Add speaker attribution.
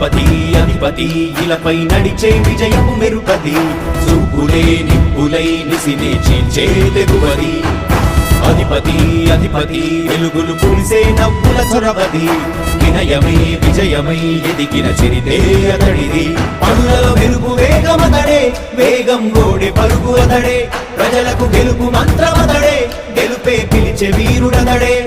Speaker 1: కులపతి అధిపతి ఇలపై నడిచే విజయము మెరుపతి సూపులే నిప్పులై నిసినే చీల్చే తెగువది. అధిపతి అధిపతి వెలుగులు పులిసే నవ్వుల చొరవది. వినయమై విజయమై ఎదిగిన చిరితే అతడిది. పనుల వెలుగు వేగమతడే వేగం గోడె పరుగు అతడే. ప్రజలకు గెలుపు మంత్రమతడే గెలుపే పిలిచే వీరుడతడే.